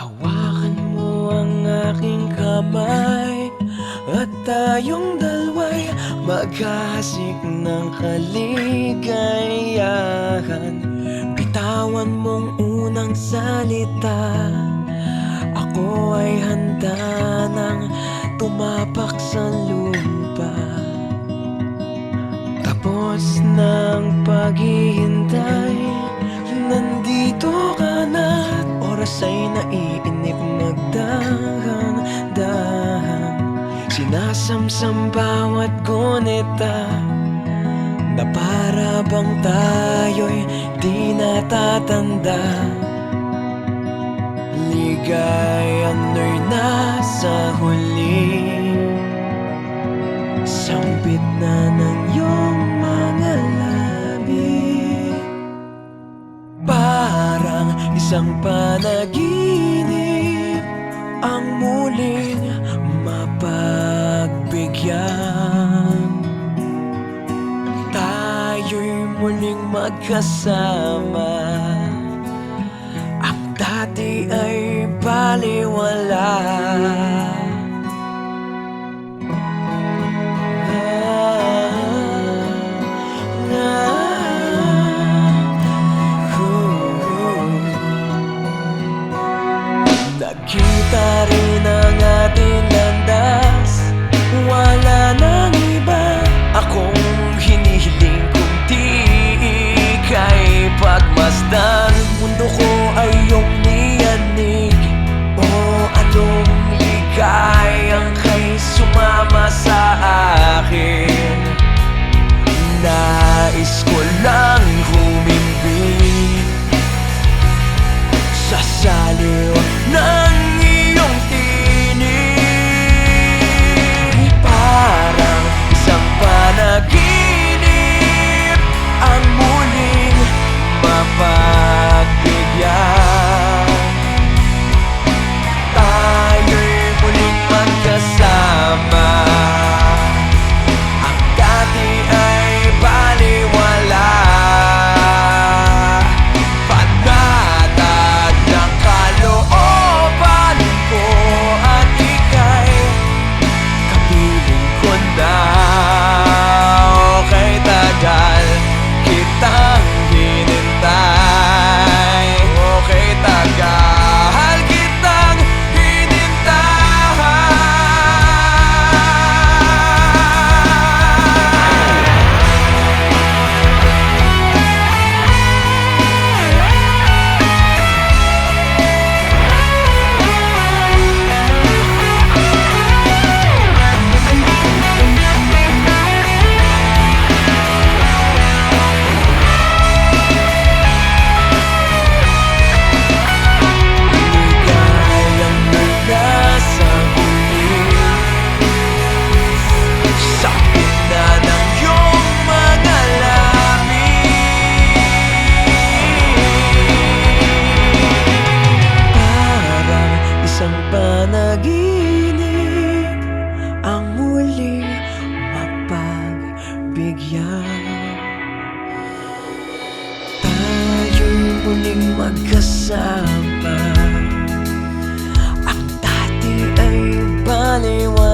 Hawakan mo ang aking kamay At tayong dalawa'y maghahasik ng kaligayahan. Bitawan mong unang salita Ako ay handa naiinip magdahan-dahan Sinasamsam bawat gunita Na para bang tayo'y di natatanda. Ligayang no'y nasa huli. Sampit na ng iyong mga labi. Parang isang panaginip Ang muling mapagbigyan. Tayo'y muling magkasama. Ang dati ay baliwala panaginip ang muli mapagbigyan. Tayo muling magkasama. Ang dati ay baliwan